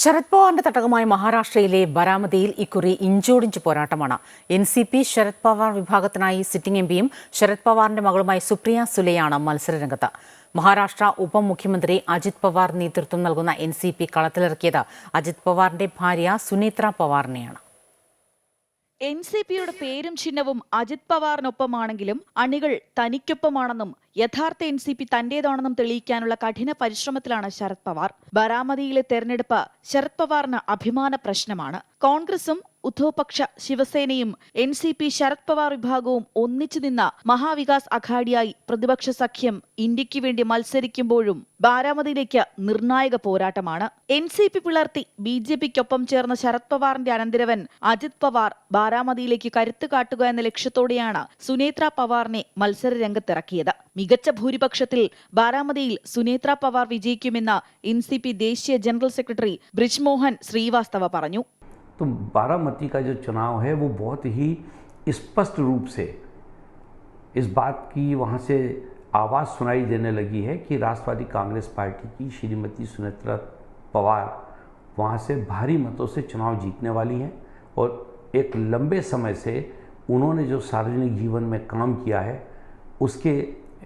ശരത് പവാറിന്റെ തട്ടകമായ മഹാരാഷ്ട്രയിലെ ബരാമതിയിൽ ഇക്കുറി ഇഞ്ചോടിഞ്ച് പോരാട്ടമാണ്. N C P Sharad Pawar വിഭാഗത്തിനായി sitting M പിയും ശരത് പവാറിന്റെ മകളുമായി സുപ്രിയ സുലെയാണ് മത്സരരംഗത്ത്. മഹാരാഷ്ട്ര ഉപമുഖ്യമന്ത്രി അജിത് പവാർ നേതൃത്വം നൽകുന്ന എൻ സി പി കളത്തിലിറക്കിയത് അജിത് പവാറിന്റെ ഭാര്യ സുനേത്ര പവാറിനെയാണ്. എൻ സി പിയുടെ പേരും ചിഹ്നവും അജിത് പവാറിനൊപ്പമാണെങ്കിലും അണികൾ തനിക്കൊപ്പമാണെന്നും യഥാർത്ഥ എൻ സി പി തന്റേതാണെന്നും തെളിയിക്കാനുള്ള കഠിന പരിശ്രമത്തിലാണ് ശരത് പവാർ. ബരാമതിയിലെ തെരഞ്ഞെടുപ്പ് ശരത് പവാറിന് അഭിമാന പ്രശ്നമാണ്. കോൺഗ്രസും ഉദ്ധവ് പക്ഷ ശിവസേനയും N C P Sharad Pawar വിഭാഗവും ഒന്നിച്ചു നിന്ന മഹാവികാസ് അഘാഡിയായി പ്രതിപക്ഷ സഖ്യം ഇന്ത്യയ്ക്ക് വേണ്ടി മത്സരിക്കുമ്പോഴും ബാരാമതിയിലേക്ക് നിർണായക പോരാട്ടമാണ്. എൻ സി പി പിളർത്തി ബി ജെ പിക്കൊപ്പം ചേർന്ന ശരത് പവാറിന്റെ അനന്തരവൻ അജിത് പവാർ ബാരാമതിയിലേക്ക് കരുത്തു കാട്ടുക എന്ന ലക്ഷ്യത്തോടെയാണ് സുനേത്ര പവാറിനെ മത്സര രംഗത്തിറക്കിയത് മികച്ച ഭൂരിപക്ഷത്തിൽ ബാരാമതിയിൽ സുനേത്ര പവാർ വിജയിക്കുമെന്ന് എൻ സി പി ദേശീയ ജനറൽ സെക്രട്ടറി ബ്രിജ്മോഹൻ ശ്രീവാസ്തവ പറഞ്ഞു. तो बारामती का जो चुनाव है, वो बहुत ही स्पष्ट रूप से इस बात की वहाँ से आवाज़ सुनाई देने लगी है कि राष्ट्रवादी कांग्रेस पार्टी की श्रीमती सुनेत्रा पवार वहाँ से भारी मतों से चुनाव जीतने वाली हैं और एक लंबे समय से उन्होंने जो सार्वजनिक जीवन में काम किया है, उसके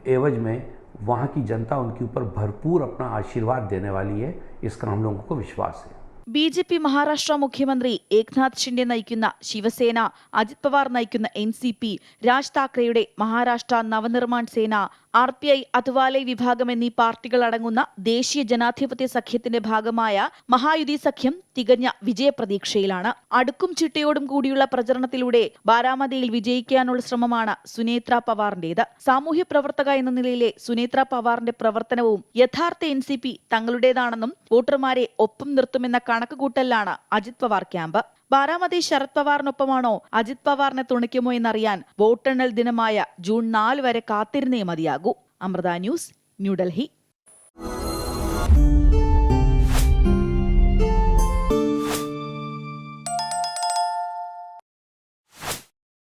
एवज में वहाँ की जनता उनके ऊपर भरपूर अपना आशीर्वाद देने वाली है। इसका हम लोगों को विश्वास है। ബി ജെ പി മഹാരാഷ്ട്ര മുഖ്യമന്ത്രി ഏക്നാഥ് ഷിൻഡെ നയിക്കുന്ന ശിവസേന അജിത് പവാർ നയിക്കുന്ന എൻ സി പി രാജ് താക്കറെയുടെ മഹാരാഷ്ട്ര നവനിർമ്മാൺ സേന ആർ പി ഐ അത്വാലെ വിഭാഗം എന്നീ പാർട്ടികൾ അടങ്ങുന്ന ദേശീയ ജനാധിപത്യ സഖ്യത്തിന്റെ ഭാഗമായ മഹായുതി സഖ്യം തികഞ്ഞ വിജയപ്രതീക്ഷയിലാണ്. അടുക്കും ചിട്ടയോടും കൂടിയുള്ള പ്രചരണത്തിലൂടെ ബാരാമതിയിൽ വിജയിക്കാനുള്ള ശ്രമമാണ് സുനേത്ര പവാറിന്റേത്. സാമൂഹ്യ പ്രവർത്തക എന്ന നിലയിലെ സുനേത്ര പവാറിന്റെ പ്രവർത്തനവും യഥാർത്ഥ എൻ സി പി തങ്ങളുടേതാണെന്നും വോട്ടർമാരെ ഒപ്പം നിർത്തുമെന്ന കണക്കുകൂട്ടലിലാണ് അജിത് പവാർ ക്യാമ്പ്. ബാരാമതി ശരത് പവാറിനൊപ്പമാണോ അജിത് പവാറിനെ തുണയ്ക്കുമോ എന്നറിയാൻ വോട്ടെണ്ണൽ ദിനമായ ജൂൺ നാല് വരെ കാത്തിരുന്നേ മതിയാകൂ. അമൃത ന്യൂസ് ന്യൂഡൽഹി